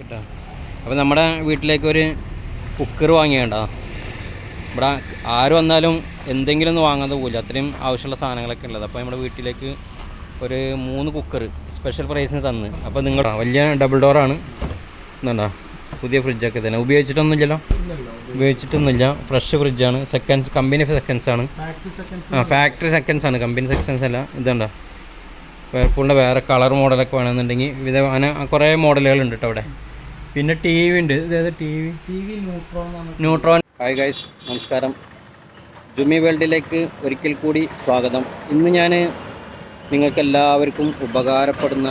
കേട്ടോ. അപ്പോൾ നമ്മുടെ വീട്ടിലേക്ക് ഒരു കുക്കർ വാങ്ങിയേണ്ടോ. ഇവിടെ ആര് വന്നാലും എന്തെങ്കിലും ഒന്ന് വാങ്ങാതെ പോകില്ല അത്രയും ആവശ്യമുള്ള സാധനങ്ങളൊക്കെ ഉള്ളത്. അപ്പോൾ നമ്മുടെ വീട്ടിലേക്ക് ഒരു മൂന്ന് കുക്കർ സ്പെഷ്യൽ പ്രൈസിന് തന്ന്. അപ്പോൾ നിങ്ങൾ വലിയ ഡബിൾ ഡോറാണ് എന്താ പുതിയ ഫ്രിഡ്ജൊക്കെ തന്നെ. ഉപയോഗിച്ചിട്ടൊന്നുമില്ലല്ലോ? ഉപയോഗിച്ചിട്ടൊന്നുമില്ല. ഫ്രഷ് ഫ്രിഡ്ജാണ് സെക്കൻഡ്സ് കമ്പനി സെക്കൻഡ്സ് ആണ്. ആ ഫാക്ടറി സെക്കൻഡ്സ് ആണ്. കമ്പനി സെക്കൻഡ്സ് അല്ല. ഇതുണ്ടോ? വേർപൂളിന്റെ വേറെ കളർ മോഡലൊക്കെ വേണമെന്നുണ്ടെങ്കിൽ വിധ അങ്ങനെ കുറേ മോഡലുകളുണ്ട് കേട്ടോ അവിടെ പിന്നെ ടി വി ഉണ്ട് ഇതേത് T V T V Neutron Neutron. Hi guys നമസ്കാരം. ജുമി വേൾഡിലേക്ക് ഒരിക്കൽ കൂടി സ്വാഗതം. ഇന്ന് ഞാൻ നിങ്ങൾക്കെല്ലാവർക്കും ഉപകാരപ്പെടുന്ന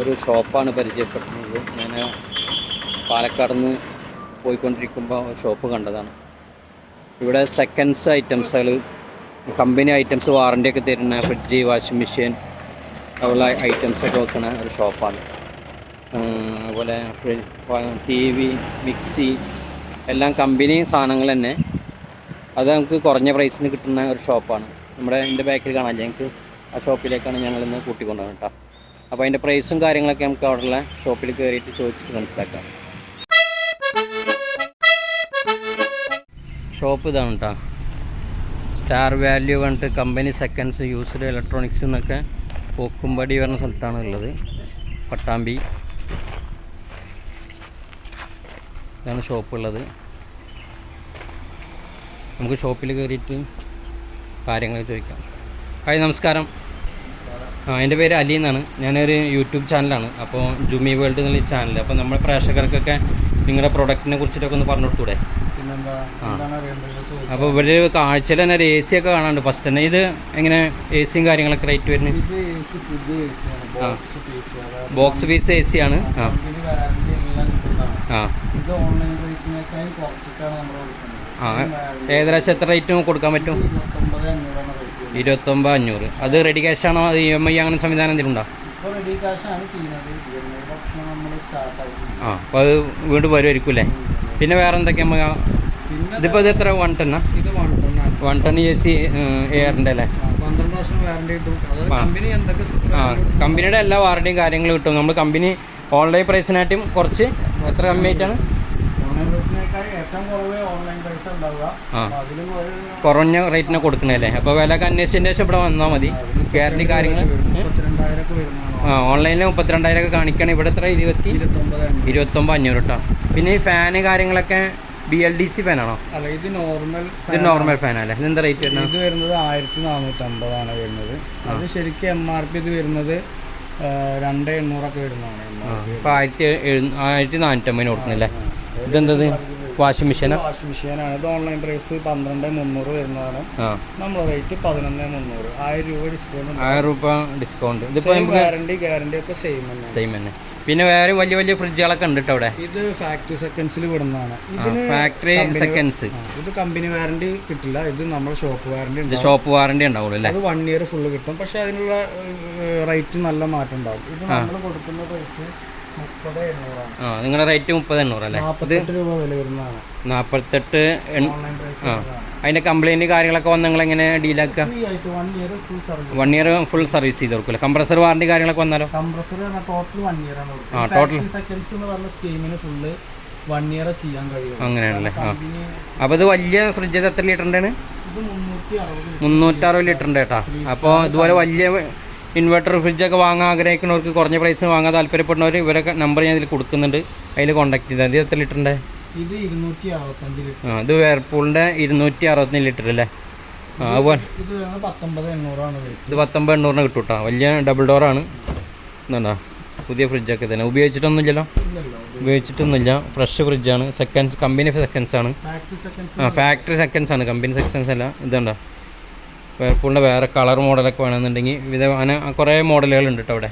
ഒരു ഷോപ്പാണ് പരിചയപ്പെടുത്തുന്നത് ഞാൻ പാലക്കാട് നിന്ന് പോയിക്കൊണ്ടിരിക്കുമ്പോൾ ഒരു ഷോപ്പ് കണ്ടതാണ്. ഇവിടെ സെക്കൻഡ്സ് ഐറ്റംസുകൾ കമ്പനി ഐറ്റംസ് വാറണ്ടിയൊക്കെ തരുന്ന ഫ്രിഡ്ജ് വാഷിംഗ് മെഷീൻ അതുപോലെ ഐറ്റംസൊക്കെ വെക്കുന്ന ഒരു ഷോപ്പാണ്. അതുപോലെ ടി വി മിക്സി എല്ലാം കമ്പനി സാധനങ്ങൾ തന്നെ. അത് നമുക്ക് കുറഞ്ഞ പ്രൈസിന് കിട്ടുന്ന ഒരു ഷോപ്പാണ് നമ്മുടെ എന്റെ ബാക്കിൽ കാണാൻ ഞങ്ങൾക്ക് ആ ഷോപ്പിലേക്കാണ് ഞങ്ങളിന്ന് കൂട്ടിക്കൊണ്ടുവന്നത് കേട്ടോ അപ്പോൾ അതിന്റെ പ്രൈസും കാര്യങ്ങളൊക്കെ നമുക്ക് അവിടെയുള്ള ഷോപ്പിൽ കയറിയിട്ട് ചോദിച്ചിട്ട് മനസ്സിലാക്കാം. ഷോപ്പ് ഇതാണ് കേട്ടോ സ്റ്റാർ വാല്യൂ പറഞ്ഞിട്ട് കമ്പനി സെക്കൻഡ്സ് യൂസ്ഡ് ഇലക്ട്രോണിക്സ് എന്നൊക്കെ പോക്കുംപടി പറഞ്ഞ സ്ഥലത്താണ് ഉള്ളത്. പട്ടാമ്പി. ഇതാണ് ഷോപ്പ് ഉള്ളത് നമുക്ക് ഷോപ്പിൽ കയറിയിട്ട് കാര്യങ്ങൾ ചോദിക്കാം. ഹായ് നമസ്കാരം. ആ എന്റെ പേര് അലി എന്നാണ്. ഞാനൊരു യൂട്യൂബ് ചാനലാണ്. അപ്പോൾ ജുമി വേൾഡ് എന്നുള്ള ചാനൽ അപ്പോൾ നമ്മുടെ പ്രേക്ഷകർക്കൊക്കെ നിങ്ങളുടെ പ്രൊഡക്റ്റിനെ കുറിച്ചിട്ടൊക്കെ ഒന്ന് പറഞ്ഞു കൊടുത്തൂടെ അപ്പോൾ ഇവിടെ കാഴ്ചയിൽ തന്നെ ഒരു എ സി ഒക്കെ കാണാനുണ്ട്. ഫസ്റ്റ് തന്നെ ഇത് എങ്ങനെ എ സിയും കാര്യങ്ങളൊക്കെ റേറ്റ് വരുന്നത്? ബോക്സ് പീസ് എ സി ആണ്. ആ. ആ. ഇത് ഓൺലൈൻ പ്രൈസിനേക്കാൾ കുറച്ചിട്ടാണ് നമ്മൾ കൊടുക്കുന്നത്. ആ Same warranty. ഏകദേശം എത്ര റേറ്റും കൊടുക്കാൻ പറ്റും? ഇരുപത്തൊമ്പത് അഞ്ഞൂറ്. അത് റെഡി ക്യാഷ് ആണോ? അത് ഇ എം ഐ അങ്ങനെ സംവിധാനം എന്തെങ്കിലും ഉണ്ടോ? ഇപ്പോൾ റെഡി കാശ് ആണ് ചെയ്യുന്നത്. ഇ എം ഐ ഓപ്ഷൻ നമ്മൾ സ്റ്റാർട്ട് ആയിട്ടുണ്ട് ആ അപ്പോൾ അത് വീണ്ടും വരുമായിരിക്കും അല്ലേ? പിന്നെ വേറെ എന്തൊക്കെ നമുക്ക് ഇതിപ്പോൾ ഇത് എത്ര? വൺ ഇത് വൺ ടൺ ആണ്. വൺ ടൺ എ സി എയറിന്റെ അല്ലേ? പന്ത്രണ്ട് വർഷം വാറണ്ടി കിട്ടും കമ്പനി എന്തൊക്കെ ആ കമ്പനിയുടെ എല്ലാ വാറണ്ടിയും കാര്യങ്ങളും കിട്ടും. നമ്മൾ കമ്പനി ഓൺലൈൻ പ്രൈസിനായിട്ടും കുറച്ച് എത്ര കമ്മിയായിട്ടാണ് കുറഞ്ഞ റേറ്റിനെ കൊടുക്കണല്ലേ അപ്പോൾ വിലയൊക്കെ അന്വേഷിച്ചതിന് ശേഷം ഇവിടെ വന്നാൽ മതി. ഗ്യാരണ്ടി കാര്യങ്ങൾ ആ ഓൺലൈനിൽ മുപ്പത്തിരണ്ടായിരം ഒക്കെ കാണിക്കണം. ഇവിടെ എത്ര? ഇരുപത്തി? ഇരുപത്തൊമ്പത് അഞ്ഞൂറ്. കേട്ടോ പിന്നെ ഈ ഫാന് കാര്യങ്ങളൊക്കെ ബി എൽ ഡി സി ഫാനാണോ? ഇത് നോർമൽ ഇത് നോർമൽ ഫാനല്ലേ? ഇതെന്താ റേറ്റ് വരുന്നത്? ഇത് വരുന്നത് ആയിരത്തി നാനൂറ്റി അമ്പതാണ് വരുന്നത് അത് ശരിക്കും എം ആർ പി ഇത് വരുന്നത് രണ്ട് എണ്ണൂറൊക്കെ വരുന്നതാണ് എം ആർ പി ഇപ്പോൾ ആയിരത്തി എഴു- ആയിരത്തി നാനൂറ്റമ്പതിന് കൊടുക്കുന്നില്ലേ? ഇതെന്തത്? വാഷിംഗ് മെഷീൻ വാഷിംഗ് മെഷീനാണ്. ഇത് ഓൺലൈൻ പ്രൈസ് പന്ത്രണ്ട് മുന്നൂറ് വരുന്നതാണ്. നമ്മൾ നമ്മളെ റേറ്റ് പതിനൊന്ന് മുന്നൂറ്. ആയിരം രൂപ ഡിസ്കൗണ്ട് ആയിരം രൂപ ഡിസ്കൗണ്ട് ഇതിപ്പോ ഗ്യാരണ്ടി ഗ്യാരണ്ടി ഒക്കെ സെയിം തന്നെ. സെയിം തന്നെ. പിന്നെ വേറെ വലിയ വലിയ ഫ്രിഡ്ജുകളൊക്കെ ഉണ്ട് ഇവിടെ അവിടെ. ഇത് ഫാക്ടറി സെക്കൻഡ്സിൽ വിടുന്നതാണ്. ഇതിന് ഫാക്ടറി സെക്കൻഡ്സ് ഇത് കമ്പനി വാറണ്ടി കിട്ടില്ല. ഇത് നമ്മൾ ഷോപ്പ് വാറണ്ടി ഷോപ്പ് വാറണ്ടി ഉണ്ടാവുള്ളൂ അല്ലേ? അത് വൺ ഇയർ ഫുള്ള് കിട്ടും. പക്ഷെ അതിനുള്ള റേറ്റ് നല്ല മാറ്റം ഉണ്ടാവും. ഇത് നമ്മൾ കൊടുക്കുന്ന പ്രൈസ് എണ്ണൂറാണ് ആ നിങ്ങളുടെ റേറ്റ് മുപ്പത് എണ്ണൂറ് അല്ലേ? നാൽപ്പത്തെട്ട് പ്രൈസ് ആ. അതിന്റെ കംപ്ലൈന്റ് കാര്യങ്ങളൊക്കെ വന്ന് നിങ്ങൾ എങ്ങനെ ഡീലാക്കുക വൺ ഇയർ ഫുൾ സർവീസ് ചെയ്ത് കൊടുക്കില്ല? കംപ്രസർ വാറണ്ടി കാര്യങ്ങളൊക്കെ വന്നാലോ? കംപ്രസർ ടോട്ടൽ വൺ ഇയർ ആണ് ആ, ടോട്ടൽ സെക്കൻഡ്സ് എന്ന് പറഞ്ഞ സ്കീമിന് ഫുള്ള് വൺ ഇയർ ചെയ്യാൻ കഴിയും. അങ്ങനെയാണല്ലേ? ആ. അപ്പോൾ ഇത് വലിയ ഫ്രിഡ്ജ് എത്ര ലിറ്ററിന്റെയാണ് മുന്നൂറ്ററുപത് ലിറ്ററിന്റെ കേട്ടോ അപ്പോൾ ഇതുപോലെ വലിയ ഇൻവെർട്ടർ ഫ്രിഡ്ജൊക്കെ വാങ്ങാൻ ആഗ്രഹിക്കുന്നവർക്ക് കുറഞ്ഞ പ്രൈസിന് വാങ്ങാൻ താല്പര്യപ്പെടുന്നവർ ഇവരൊക്കെ നമ്പർ ഞാൻ ഇതിൽ കൊടുക്കുന്നുണ്ട്. അതിൽ കോൺടാക്ട് ചെയ്താൽ ഇത് എത്ര ലിറ്ററിന്റെ ഇത് ഇരുന്നൂറ്റി അറുപത്തഞ്ച് ലിറ്റർ ആ ഇത് വേർപൂളിന്റെ ഇരുന്നൂറ്റി അറുപത്തഞ്ച് ലിറ്റർ അല്ലേ? ആ അതുപോലെ. ഇത് പത്തൊമ്പത് എണ്ണൂറാണ് ഇത്. പത്തൊമ്പത് എണ്ണൂറിന് കിട്ടും കേട്ടോ വലിയ ഡബിൾ ഡോറാണ് എന്താ പുതിയ ഫ്രിഡ്ജൊക്കെ തന്നെ. ഉപയോഗിച്ചിട്ടൊന്നുമില്ലല്ലോ? ഉപയോഗിച്ചിട്ടൊന്നുമില്ല. ഫ്രഷ് ഫ്രിഡ്ജാണ് സെക്കൻഡ്സ് കമ്പനി സെക്കൻഡ്സ് ആണ്. ആ ഫാക്ടറി സെക്കൻഡ്സ് ആണ്. കമ്പനി സെക്കൻഡ്സ് അല്ല. ഇതുണ്ടോ വേർപൂളിന്റെ വേറെ കളർ മോഡലൊക്കെ വേണമെന്നുണ്ടെങ്കിൽ വിധ അങ്ങനെ കുറേ മോഡലുകളുണ്ട് കേട്ടോ അവിടെ.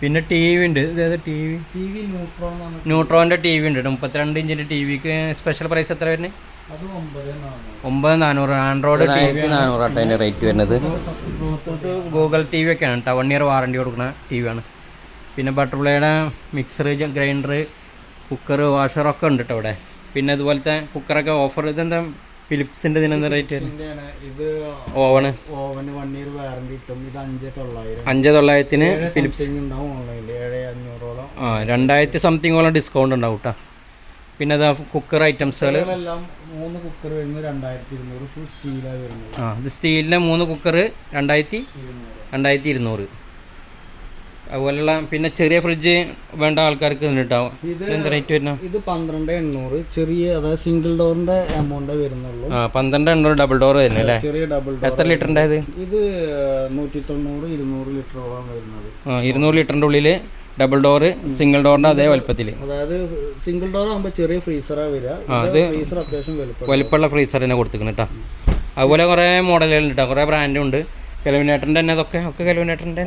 പിന്നെ ടി വി ഉണ്ട്. ഇതേത് ടി വി ടി വി ന്യൂട്രോ ആണ് ന്യൂട്രോന്റെ ടി വി ഉണ്ട് മുപ്പത്തിരണ്ട് ഇഞ്ചിന്റെ ടി വിക്ക് സ്പെഷ്യൽ പ്രൈസ് എത്ര വരുന്നത് അത് ഒമ്പത് നാനൂറ്. ആൻഡ്രോയിഡ് ടി വി നാനൂറാട്ടോ റേറ്റ് വരുന്നത്. ബ്ലൂടൂത്ത് ഗൂഗിൾ ടി വി ഒക്കെയാണ് കേട്ടോ വൺ ഇയർ വാറണ്ടി കൊടുക്കുന്ന ടി വി ആണ്. പിന്നെ ബട്ടർഫ്ലൈയുടെ മിക്സർ ഗ്രൈൻഡർ കുക്കർ വാഷറൊക്കെ ഉണ്ട് കേട്ടോ അവിടെ. പിന്നെ അതുപോലത്തെ കുക്കറൊക്കെ ഓഫർ ഇതെന്താ ഇതിനെന്താ റേറ്റ് ഇത് oven oven one year warranty കിട്ടും ഇത് അഞ്ച് തൊള്ളായിരം. അഞ്ച് തൊള്ളായിരത്തിന് ഫിലിപ്സ്. ഉണ്ടാവും ഓൺലൈനിൽ ഏഴ് അഞ്ഞൂറോളം. ആ രണ്ടായിരത്തി സംതിങ്ങോളം ഡിസ്കൗണ്ട് ഉണ്ടാവും കേട്ടോ പിന്നെ അതാ കുക്കർ ഐറ്റംസുകൾ ഇതെല്ലാം മൂന്ന് കുക്കർ വരുന്നത് രണ്ടായിരത്തി ഇരുന്നൂറ്. ഫുൾ സ്റ്റീലാണ് വരുന്നത്. ആ ഇത് സ്റ്റീലിന്റെ മൂന്ന് കുക്കർ രണ്ടായിരത്തി രണ്ടായിരത്തി ഇരുന്നൂറ്. അതുപോലെയുള്ള പിന്നെ ചെറിയ ഫ്രിഡ്ജ് വേണ്ട ആൾക്കാർക്ക് ഉണ്ടാവും ഇത് എന്താ റേറ്റ് വരുന്ന ഇത് പന്ത്രണ്ട് എണ്ണൂറ്. ചെറിയ അതായത് സിംഗിൾ ഡോറിന്റെ എമൗണ്ട് വരുന്നുള്ളൂ. ആ പന്ത്രണ്ട് എണ്ണൂറ് ഡബിൾ ഡോർ വരുന്നത് അല്ലേ? ചെറിയ ഡബിൾ ഡോർ എത്ര ലിറ്ററിന്റെ ഇത്? ഇത് നൂറ്റി തൊണ്ണൂറ് ഇരുന്നൂറ് ലിറ്ററോളം വരുന്നത്. ആ ഇരുന്നൂറ് ലിറ്ററിന്റെ ഉള്ളിൽ ഡബിൾ ഡോർ സിംഗിൾ ഡോറിന്റെ അതേ വലുപ്പത്തിൽ അതായത് സിംഗിൾ ഡോർ ആകുമ്പോൾ ചെറിയ ഫ്രീസറാ വരിക ഫ്രീസർ അത്യാവശ്യം വലുപ്പം വലിപ്പമുള്ള ഫ്രീസർ തന്നെ കൊടുത്തിരിക്കണം കേട്ടോ അതുപോലെ കുറേ മോഡലുകളുണ്ട് കേട്ടോ കുറേ ബ്രാൻഡും ഉണ്ട്. കെലുവിനേട്ടന്റെ തന്നെ അതൊക്കെ ഒക്കെ കെലവിനേട്ടന്റെ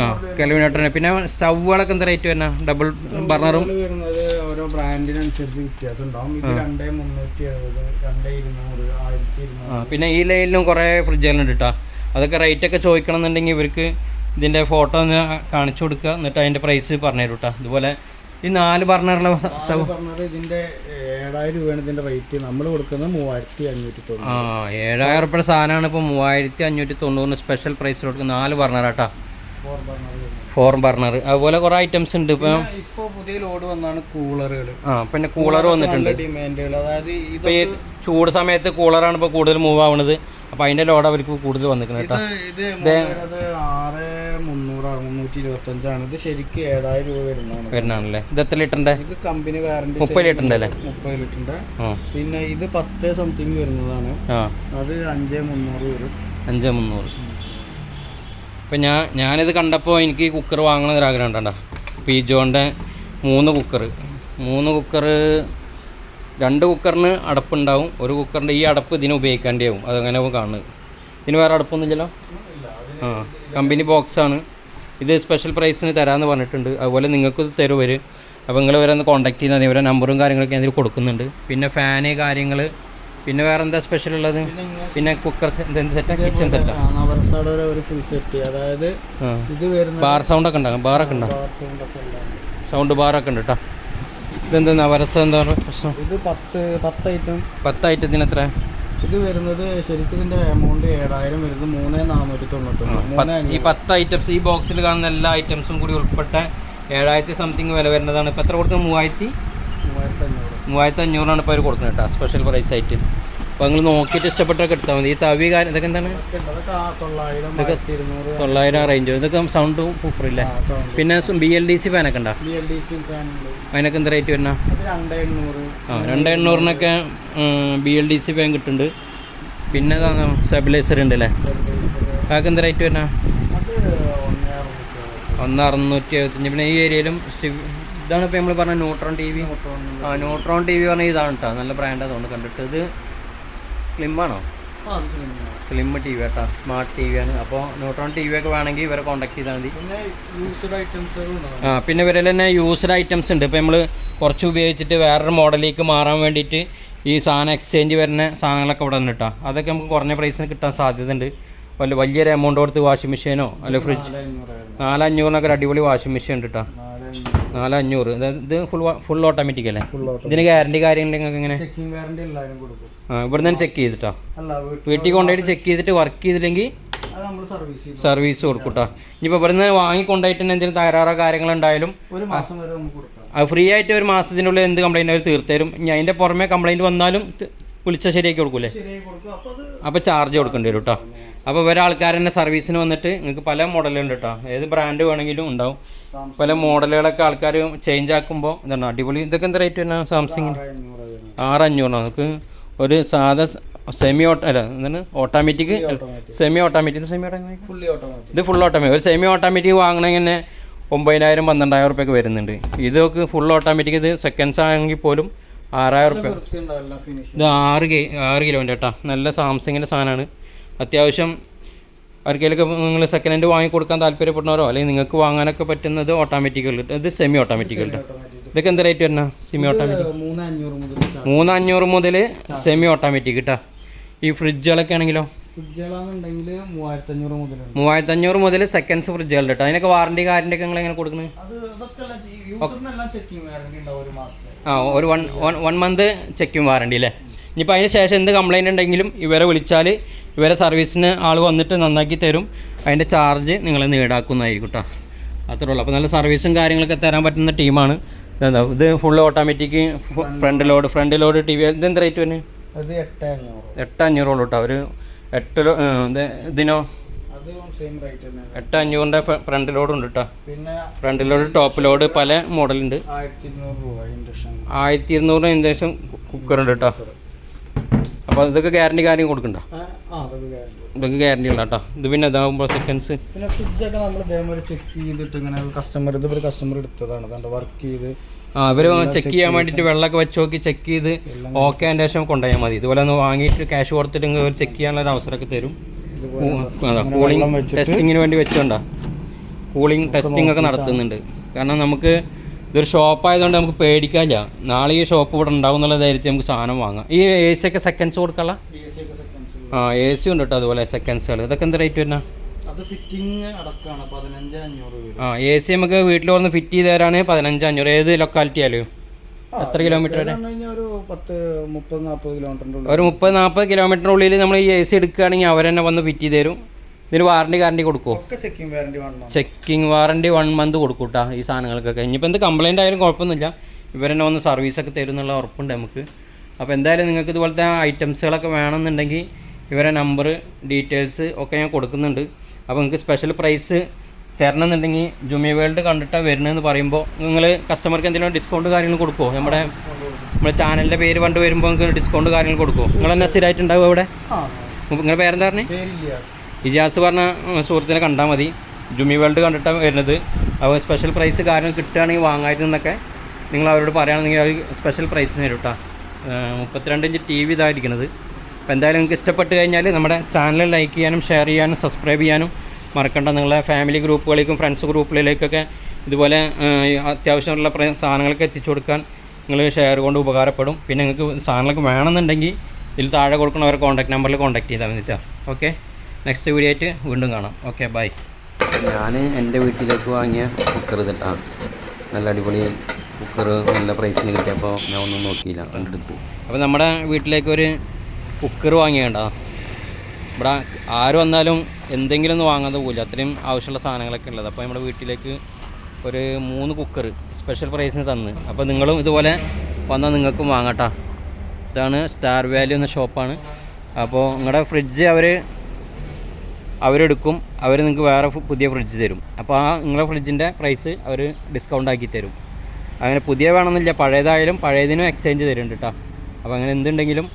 ആ കെലുവിനേട്ടന്റെ പിന്നെ സ്റ്റൗകളൊക്കെ എന്താ റേറ്റ് വരുന്ന? ഡബിൾ ബർണറും? വരുന്നത് ഓരോ ബ്രാൻഡിനനുസരിച്ച് വ്യത്യാസം ഉണ്ടാവും ഇത് രണ്ടേ മുന്നൂറ്റി എഴുപത് രണ്ടേ ഇരുന്നൂറ് ആയിരത്തി ഇരുന്നൂറ് ആ പിന്നെ ഈ ലൈനിലും കുറേ ഫ്രിഡ്ജുകളുണ്ട് കേട്ടോ അതൊക്കെ റേറ്റ് ഒക്കെ ചോദിക്കണം എന്നുണ്ടെങ്കിൽ ഇവർക്ക് ഇതിന്റെ ഫോട്ടോ ഒന്ന് കാണിച്ചു കൊടുക്കുക. എന്നിട്ട് അതിന്റെ പ്രൈസ് പറഞ്ഞു തരും കേട്ടോ ഇതുപോലെ ഈ നാല് ബർണറുള്ള പറഞ്ഞത് ഇതിന്റെ ഏഴായിരം രൂപയാണ് ഇതിന്റെ റേറ്റ് നമ്മൾ കൊടുക്കുന്നത് മൂവായിരത്തി അഞ്ഞൂറ്റി തൊണ്ണൂറ് ആ ഏഴായിരം റുപ്യയുടെ സാധനമാണ് ഇപ്പോൾ മൂവായിരത്തി അഞ്ഞൂറ്റി തൊണ്ണൂറിന് സ്പെഷ്യൽ പ്രൈസിൽ കൊടുക്കുന്ന നാല് ബർണർ കേട്ടോ. ഫോർ ബർണർ അതുപോലെ കുറെ ഐറ്റംസ് ഉണ്ട്. ഇപ്പൊ ഇപ്പൊ പുതിയ ലോഡ് വന്നാണ് കൂളറുകൾ ആ പിന്നെ കൂളർ വന്നിട്ടുണ്ട്. ഡിമാൻഡുകൾ അതായത് ഇപ്പൊ ഈ ചൂട് സമയത്ത് കൂളറാണ് ഇപ്പൊ കൂടുതൽ മൂവ് ആവുന്നത് അപ്പൊ അതിന്റെ ലോഡ് അവർക്ക് കൂടുതൽ വന്നിരിക്കുന്നത് കേട്ടോ. ഇത് ആറ് ആറ് മുന്നൂറാണ് മുന്നൂറ്റി ഇരുപത്തഞ്ചാണ് ഇത് ശരിക്കും ഏഴായിരം രൂപ വരുന്നതാണ്. വരുന്നതാണല്ലേ? ഇത് എത്ര ലിറ്ററിന്റെ ഇത് കമ്പനി വാറണ്ടി മുപ്പത് ലിറ്ററിന്റെ അല്ലേ മുപ്പത് ലിറ്ററിന്റെ പിന്നെ ഇത് പത്ത് സംതിങ് വരുന്നതാണ്. അത് അഞ്ച് മുന്നൂറ് വരും. അഞ്ച് മുന്നൂറ്. ഇപ്പം ഞാൻ ഞാനിത് കണ്ടപ്പോൾ എനിക്ക് കുക്കർ വാങ്ങണം ഒരു ആഗ്രഹം ഉണ്ടോ. പീജോന്റെ മൂന്ന് കുക്കർ മൂന്ന് കുക്കർ രണ്ട് കുക്കറിന് അടപ്പുണ്ടാവും. ഒരു കുക്കറിന്റെ ഈ അടപ്പ് ഇതിന് ഉപയോഗിക്കേണ്ടിയാവും അതങ്ങനെ കാണുന്നത്. ഇതിന് വേറെ അടപ്പൊന്നുമില്ലല്ലോ? ആ. കമ്പനി ബോക്സാണ് ഇത് സ്പെഷ്യൽ പ്രൈസിന് തരാമെന്ന് പറഞ്ഞിട്ടുണ്ട്. അതുപോലെ നിങ്ങൾക്ക് ഇത് തരും അവർ അപ്പോൾ നിങ്ങൾ വരെ ഒന്ന് കോൺടാക്ട് ചെയ്താൽ മതി. ഇവരെ നമ്പറും കാര്യങ്ങളൊക്കെ അതിൽ കൊടുക്കുന്നുണ്ട്. പിന്നെ ഫാന് കാര്യങ്ങൾ പിന്നെ വേറെ എന്താ സ്പെഷ്യൽ ഉള്ളത്? പിന്നെ കുക്കർ സെറ്റ് കിച്ചൺ സെറ്റാ ഒരു ഫുൾ സെറ്റ് അതായത് ഇത് വരുന്ന ബാർ സൗണ്ട് ഒക്കെ ഉണ്ടാകും ബാറൊക്കെ ഉണ്ടാകും സൗണ്ട് ബാർ ഒക്കെ ബാറൊക്കെ ഉണ്ട് കേട്ടോ ഇതെന്താ നവരസം എന്താ പ്രശ്നം? ഇത് പത്ത് പത്ത് ഐറ്റം പത്ത് ഐറ്റത്തിന് എത്ര? ഇത് വരുന്നത് ശരിക്കും ഇതിന്റെ എമൗണ്ട് ഏഴായിരം വരുന്നത് മൂന്ന് നാനൂറ്റി തൊണ്ണൂറ്റൊന്ന് ഈ പത്ത് ഐറ്റംസ് ഈ ബോക്സിൽ കാണുന്ന എല്ലാ ഐറ്റംസും കൂടി ഉൾപ്പെട്ട ഏഴായിരത്തി സംതിങ് വില വരുന്നതാണ്. ഇപ്പം എത്ര കൊടുക്കുന്നത് മൂവായിരത്തി മൂവായിരത്തി അഞ്ഞൂറ് മൂവായിരത്തി അഞ്ഞൂറാണ് ഇപ്പോൾ അവർ കൊടുക്കുന്നത് കേട്ടോ സ്പെഷ്യൽ പ്രൈസ് ആയിട്ട് അപ്പോൾ നിങ്ങൾ നോക്കിയിട്ട് ഇഷ്ടപ്പെട്ടൊക്കെ എടുത്താൽ മതി. ഈ തവി കാര്യം ഇതൊക്കെ എന്താണ്? ആ തൊള്ളായിരം തൊള്ളായിരം റേഞ്ച് ഇതൊക്കെ സൗണ്ട് പ്രൂഫറില്ലേ പിന്നെ ബി എൽ ഡി സി ഫാനൊക്കെ ഉണ്ടോ? B L D C fan അതിനൊക്കെ എന്താ റേറ്റ് വരുന്ന? ആ രണ്ട് എണ്ണൂറിനൊക്കെ B L D C fan കിട്ടുന്നുണ്ട്. പിന്നെ സ്റ്റെബിലൈസർ ഉണ്ട് അല്ലേ? അതൊക്കെ എന്താ റേറ്റ് വരുന്ന? ഒന്ന് അറുന്നൂറ്റി എഴുപത്തഞ്ച് പിന്നെ ഈ ഏരിയയിലും ഇതാണ് ഇപ്പോൾ നമ്മൾ പറഞ്ഞ ന്യൂട്രോൺ ടി വി ആ ന്യൂട്രോൺ ടി വി പറഞ്ഞാൽ ഇതാണ് കേട്ടോ നല്ല ബ്രാൻഡ് അതുകൊണ്ട് കണ്ടിട്ട് ഇത് സ്ലിം ആണോ ആ അത് ശരിയാണ്. സ്ലിം ടി വി കേട്ടോ. സ്മാർട്ട് ടി വി ആണ്. അപ്പോൾ ന്യൂട്രോൺ ടി വി ഒക്കെ വേണമെങ്കിൽ ഇവരെ കോൺടാക്ട് ചെയ്താൽ മതി. ആ പിന്നെ ഇവരിൽ തന്നെ യൂസ്ഡ് ഐറ്റംസ് ഉണ്ട്. ഇപ്പോൾ നമ്മൾ കുറച്ച് ഉപയോഗിച്ചിട്ട് വേറൊരു മോഡലിലേക്ക് മാറാൻ വേണ്ടിയിട്ട് ഈ സാധനം എക്സ്ചേഞ്ച് വരുന്ന സാധനങ്ങളൊക്കെ ഇവിടെ കേട്ടോ. അതൊക്കെ നമുക്ക് കുറഞ്ഞ പ്രൈസിന് കിട്ടാൻ സാധ്യതയുണ്ട്. വല്ല വലിയൊരു എമൗണ്ട് കൊടുത്ത് വാഷിംഗ് മെഷീനോ അല്ലെ ഫ്രിഡ്ജ് നാലഞ്ഞൂറിനൊക്കെ ഒരു അടിപൊളി വാഷിംഗ് മെഷീൻ ഉണ്ട് കേട്ടോ. നാല് നാലഞ്ഞൂറ്. അതായത് ഇത് ഫുൾ ഫുൾ ഓട്ടോമാറ്റിക് അല്ലേ? ഇതിന് ഗ്യാരണ്ടി കാര്യങ്ങളുണ്ടെങ്കിൽ നിങ്ങൾക്ക് ഇവിടെ നിന്ന് ചെക്ക് ചെയ്തിട്ടോ? വീട്ടിൽ കൊണ്ടുപോയിട്ട് ചെക്ക് ചെയ്തിട്ട് വർക്ക് ചെയ്തില്ലെങ്കിൽ സർവീസ് ചെയ്യും സർവീസ് കൊടുക്കും കേട്ടോ ഇനിയിപ്പോൾ ഇവിടെ നിന്ന് വാങ്ങിക്കൊണ്ടായിട്ട് തന്നെ എന്തെങ്കിലും തകരാറോ കാര്യങ്ങളുണ്ടായാലും ഒരു മാസം വരെ നമുക്ക് ഫ്രീ ആയിട്ട് ഒരു മാസത്തിനുള്ളിൽ എന്ത് കംപ്ലൈന്റ് അവർ തീർത്തരും ഇനി അതിന്റെ പുറമെ കംപ്ലൈന്റ് വന്നാലും വിളിച്ചാൽ ശരിയാക്കി കൊടുക്കൂലേ അപ്പോൾ ചാർജ് കൊടുക്കേണ്ടി വരും കേട്ടോ അപ്പോൾ ഇവരെ ആൾക്കാർ തന്നെ സർവീസിന് വന്നിട്ട് നിങ്ങൾക്ക് പല മോഡലുണ്ട് കേട്ടോ ഏത് ബ്രാൻഡ് വേണമെങ്കിലും ഉണ്ടാവും. പല മോഡലുകളൊക്കെ ആൾക്കാർ ചേഞ്ച് ആക്കുമ്പോൾ എന്താണ് അടിപൊളി. ഇതൊക്കെ എന്താ റേറ്റ് വരുന്നത്? സാംസങ്ങിന് ആറ് അഞ്ഞൂറാണ് നമുക്ക് ഒരു സാധാ സെമി ഓട്ടോ അല്ല എന്താണ്? Automatic semi automatic semi automatic ഇത് ഫുൾ ഓട്ടോമാറ്റിക് ഒരു സെമി ഓട്ടോമാറ്റിക് വാങ്ങണമെങ്കിൽ തന്നെ ഒമ്പതിനായിരം പന്ത്രണ്ടായിരം റുപ്യൊക്കെ വരുന്നുണ്ട്. ഇതൊക്കെ ഫുൾ ഓട്ടോമാറ്റിക് ഇത് സെക്കൻഡ്സ് ആണെങ്കിൽ പോലും ആറായിരം റുപ്യ ഇത് ആറ് കെ ആറ് കിലോന്റെ കേട്ടോ നല്ല സാംസങ്ങിന്റെ സാധനമാണ്. അത്യാവശ്യം ആർക്കെങ്കിലൊക്കെ നിങ്ങൾ സെക്കൻഡ് ഹാൻഡ് വാങ്ങി കൊടുക്കാൻ താല്പര്യപ്പെടുന്നവരോ അല്ലെങ്കിൽ നിങ്ങൾക്ക് വാങ്ങാനൊക്കെ പറ്റുന്നത് ഓട്ടോമാറ്റിക് ഇത് സെമി ഓട്ടോമാറ്റിക്കുകളുണ്ട് ഇതൊക്കെ എന്താ റേറ്റ് വരുന്ന? സെമി ഓട്ടോമാറ്റിക് മൂന്ന് അഞ്ഞൂറ് മുതൽ മൂന്ന് അഞ്ഞൂറ് മുതൽ സെമി ഓട്ടോമാറ്റിക് കേട്ടോ ഈ ഫ്രിഡ്ജുകളൊക്കെ ആണെങ്കിലോ മൂവായിരത്തി അഞ്ഞൂറ് മുതൽ സെക്കൻഡ്സ് ഫ്രിഡ്ജുകൾ കേട്ടോ അതിനൊക്കെ വാറണ്ടി കാരന്റെ ഒക്കെ നിങ്ങൾ എങ്ങനെ കൊടുക്കുന്നത് ആ ഒരു one one month checking warranty അല്ലേ ഇനിയിപ്പോൾ അതിന് ശേഷം എന്ത് കംപ്ലൈന്റ് ഉണ്ടെങ്കിലും ഇവരെ വിളിച്ചാൽ ഇവരെ സർവീസിന് ആൾ വന്നിട്ട് നന്നാക്കി തരും. അതിന്റെ ചാർജ് നിങ്ങളെ നേടാക്കുന്നതായിരിക്കും കേട്ടോ അത്രേ ഉള്ളൂ. അപ്പോൾ നല്ല സർവീസും കാര്യങ്ങളൊക്കെ തരാൻ പറ്റുന്ന ടീമാണ് ഇത് full automatic front load front load T V ഇതെന്ത് റേറ്റ് വന്നെ അത് എട്ട് അഞ്ഞൂറ് എട്ട് അഞ്ഞൂറോളൂ കേട്ടോ ഒരു എട്ട് ഇതിനോ എട്ട് അഞ്ഞൂറിന്റെ ഫ്രണ്ട് ലോഡ് ഉണ്ട് കേട്ടോ പിന്നെ ഫ്രണ്ട് ലോഡ് ടോപ്പ് ലോഡ് പല മോഡലുണ്ട് ആയിരത്തി ഇരുന്നൂറ് രൂപ ഇൻഡക്ഷൻ. ആയിരത്തി ഇൻഡക്ഷൻ കുക്കർ ഉണ്ട് കേട്ടോ അപ്പോൾ ഇതൊക്കെ ഗ്യാരണ്ടി കാര്യം കൊടുക്കണ്ട. ഇതൊക്കെ ഗ്യാരണ്ടി ഉള്ള കേട്ടോ. ഇത് പിന്നെ ഇതാകുമ്പോൾ സെക്കൻഡ്സ് പിന്നെ ഫ്രിഡ്ജൊക്കെ നമ്മൾ ഇതേമാതിരി ചെക്ക് ചെയ്തിട്ട് ഇങ്ങനെ കസ്റ്റമർ ഇത് ഒരു കസ്റ്റമർ എടുത്തതാണ്. അതുകൊണ്ട് വർക്ക് ചെയ്ത് ആ ഇവർ ചെക്ക് ചെയ്യാൻ വേണ്ടിയിട്ട് വെള്ളമൊക്കെ വെച്ച് നോക്കി ചെക്ക് ചെയ്ത് ഓക്കെ അതിന്റെ ശേഷം കൊണ്ടുപോയാൽ മതി. ഇതുപോലെ ഒന്ന് വാങ്ങിയിട്ട് ക്യാഷ് കൊടുത്തിട്ട് ഇങ്ങ് ചെക്ക് ചെയ്യാനുള്ള ഒരു അവസരമൊക്കെ തരും. കൂളിംഗ് ടെസ്റ്റിങ്ങിന് വേണ്ടി വെച്ചോണ്ടാ. കൂളിംഗ് ടെസ്റ്റിംഗ് ഒക്കെ നടത്തുന്നുണ്ട്. കാരണം നമുക്ക് ഇതൊരു ഷോപ്പ് ആയതുകൊണ്ട് നമുക്ക് പേടിക്കാനില്ല. നാളെ ഈ ഷോപ്പ് ഇവിടെ ഉണ്ടാവും എന്നുള്ള ധൈര്യത്തിൽ നമുക്ക് സാധനം വാങ്ങാം. ഈ എ സി ഒക്കെ സെക്കൻഡ്സ് കൊടുക്കാനുള്ള? ആ എ സി ഉണ്ട് കേട്ടോ അതുപോലെ സെക്കൻഡ്സുകൾ ഇതൊക്കെ എന്ത് റേറ്റ് വരുന്ന? ആ എ സി നമുക്ക് വീട്ടിൽ വന്ന് ഫിറ്റ് ചെയ്ത് തരാണ് പതിനഞ്ച് അഞ്ഞൂറ്. ഏത് ലൊക്കാലിറ്റി ആയാലും? എത്ര കിലോമീറ്റർ വരെ? ഒരു മുപ്പത് നാൽപ്പത് കിലോമീറ്ററിന്റെ ഉള്ളിൽ. ഒരു മുപ്പത് നാൽപ്പത് കിലോമീറ്ററിനുള്ളിൽ നമ്മൾ ഈ എ സി എടുക്കുകയാണെങ്കിൽ അവർ തന്നെ വന്ന് ഫിറ്റ് ചെയ്ത് തരും. ഇതിന് വാറണ്ടി ഗ്യാരണ്ടി കൊടുക്കുമോ ചെക്കിംഗ് വാറണ്ടി വൺ മന്ത് കൊടുക്കൂട്ടാ ഈ സാധനങ്ങൾക്കൊക്കെ. ഇനിയിപ്പോൾ എന്ത് കംപ്ലൈന്റ് ആയാലും കുഴപ്പമൊന്നുമില്ല. ഇവരെന്നെ വന്ന് സർവീസൊക്കെ തരും എന്നുള്ള ഉറപ്പുണ്ട് നമുക്ക്. അപ്പോൾ എന്തായാലും നിങ്ങൾക്ക് ഇതുപോലത്തെ ഐറ്റംസുകളൊക്കെ വേണമെന്നുണ്ടെങ്കിൽ ഇവരെ നമ്പർ ഡീറ്റെയിൽസ് ഒക്കെ ഞാൻ കൊടുക്കുന്നുണ്ട്. അപ്പോൾ നിങ്ങൾക്ക് സ്പെഷ്യൽ പ്രൈസ് തരണമെന്നുണ്ടെങ്കിൽ ജുമി വേൾഡ് കണ്ടിട്ടാണ് വരുന്നതെന്ന് പറയുമ്പോൾ നിങ്ങൾ കസ്റ്റമർക്ക് എന്തെങ്കിലും ഡിസ്കൗണ്ട് കാര്യങ്ങൾ കൊടുക്കുമോ നമ്മുടെ നമ്മുടെ ചാനലിന്റെ പേര് പണ്ട് വരുമ്പോൾ നിങ്ങൾക്ക് ഡിസ്കൗണ്ട് കാര്യങ്ങൾ കൊടുക്കുമോ നിങ്ങൾ തന്നെ സ്ഥിരമായിട്ടുണ്ടാവും അവിടെ ആ. നിങ്ങളുടെ പേരെന്താ പറഞ്ഞേ? ഇജാസ് പറഞ്ഞ സുഹൃത്തിനെ കണ്ടാൽ മതി. ജുമി വേൾഡ് കണ്ടിട്ടാണ് വരുന്നത്. അപ്പോൾ സ്പെഷ്യൽ പ്രൈസ് കാരണം കിട്ടുകയാണെങ്കിൽ നിന്നൊക്കെ നിങ്ങൾ അവരോട് പറയുകയാണെങ്കിൽ അവർ സ്പെഷ്യൽ പ്രൈസ് തരും കേട്ടോ മുപ്പത്തിരണ്ട് ഇഞ്ച് ടി വി ഇതായിരിക്കുന്നത് അപ്പോൾ എന്തായാലും നിങ്ങൾക്ക് ഇഷ്ടപ്പെട്ട് കഴിഞ്ഞാൽ നമ്മുടെ ചാനൽ ലൈക്ക് ചെയ്യാനും ഷെയർ ചെയ്യാനും സബ്സ്ക്രൈബ് ചെയ്യാനും മറക്കണ്ട. നിങ്ങളെ ഫാമിലി ഗ്രൂപ്പുകളിലേക്കും ഫ്രണ്ട്സ് ഗ്രൂപ്പുകളിലേക്കൊക്കെ ഇതുപോലെ അത്യാവശ്യമുള്ള സാധനങ്ങളൊക്കെ എത്തിച്ചു കൊടുക്കാൻ നിങ്ങൾ ഷെയർ കൊണ്ട് ഉപകാരപ്പെടും. പിന്നെ നിങ്ങൾക്ക് സാധനങ്ങളൊക്കെ വേണമെന്നുണ്ടെങ്കിൽ ഇതിൽ താഴെ കൊടുക്കുന്ന അവരെ കോൺടാക്ട് നമ്പറിൽ കോൺടാക്ട് ചെയ്താൽ മതി കേട്ടോ ഓക്കെ നെക്സ്റ്റ് വീഡിയോ ആയിട്ട് വീണ്ടും കാണാം. ഓക്കെ ബൈ ഞാൻ എന്റെ വീട്ടിലേക്ക് വാങ്ങിയ കുക്കർ ഇതിട്ടാണ് നല്ല അടിപൊളി കുക്കർ നല്ല പ്രൈസിന് കിട്ടിയപ്പോൾ ഞാൻ ഒന്നും നോക്കിയില്ല കണ്ടെടുത്ത്. അപ്പോൾ നമ്മുടെ വീട്ടിലേക്ക് ഒരു കുക്കർ വാങ്ങിയേണ്ട. ഇവിടെ ആര് വന്നാലും എന്തെങ്കിലും ഒന്ന് വാങ്ങാതെ പോകില്ല അത്രയും ആവശ്യമുള്ള സാധനങ്ങളൊക്കെ ഉള്ളത്. അപ്പോൾ നമ്മുടെ വീട്ടിലേക്ക് ഒരു മൂന്ന് കുക്കർ സ്പെഷ്യൽ പ്രൈസിന് തന്ന്. അപ്പോൾ നിങ്ങളും ഇതുപോലെ വന്നാൽ നിങ്ങൾക്കും വാങ്ങട്ടോ. ഇതാണ് സ്റ്റാർ വാല്യൂ എന്ന ഷോപ്പാണ് അപ്പോൾ നിങ്ങളുടെ ഫ്രിഡ്ജ് അവർ അവരെടുക്കും അവർ നിങ്ങൾക്ക് വേറെ പുതിയ ഫ്രിഡ്ജ് തരും. അപ്പോൾ ആ നിങ്ങളെ ഫ്രിഡ്ജിന്റെ പ്രൈസ് അവർ ഡിസ്കൗണ്ട് ആക്കി തരും. അങ്ങനെ പുതിയ വേണമെന്നില്ല പഴയതായാലും പഴയതിനും എക്സ്ചേഞ്ച് തരുന്നുണ്ട് കേട്ടോ അപ്പോൾ അങ്ങനെ എന്തുണ്ടെങ്കിലും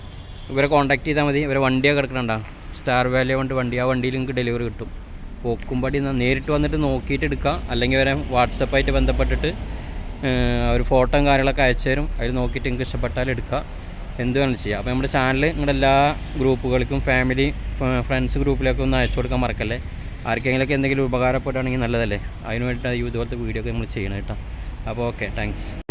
ഇവരെ കോൺടാക്ട് ചെയ്താൽ മതി. ഇവരെ വണ്ടിയൊക്കെ കിടക്കണുണ്ടാ. സ്റ്റാർ വാല്യൂ കൊണ്ട് വണ്ടി ആ വണ്ടിയിൽ നിങ്ങൾക്ക് ഡെലിവറി കിട്ടും. പോക്കുംപടി നേരിട്ട് വന്നിട്ട് നോക്കിയിട്ട് എടുക്കാം. അല്ലെങ്കിൽ വരെ വാട്സപ്പായിട്ട് ബന്ധപ്പെട്ടിട്ട് ഒരു ഫോട്ടോയും കാര്യങ്ങളൊക്കെ അയച്ചു തരും. അതിൽ നോക്കിയിട്ട് നിങ്ങൾക്ക് ഇഷ്ടപ്പെട്ടാൽ എടുക്കുക എന്ത് വേണം ചെയ്യാം. അപ്പോൾ നമ്മുടെ ചാനൽ നിങ്ങളുടെ എല്ലാ ഗ്രൂപ്പുകൾക്കും ഫാമിലി ഫ്രണ്ട്സ് ഗ്രൂപ്പിലൊക്കെ ഒന്ന് അയച്ചു കൊടുക്കാൻ മറക്കല്ലേ? ആർക്കെങ്കിലുമൊക്കെ എന്തെങ്കിലും ഉപകാരപ്പെട്ടാണെങ്കിൽ നല്ലതല്ലേ? അതിന് ഈ ഇതുപോലത്തെ വീഡിയോ ഒക്കെ നമ്മൾ ചെയ്യണം കേട്ടോ. അപ്പോൾ ഓക്കെ താങ്ക്സ്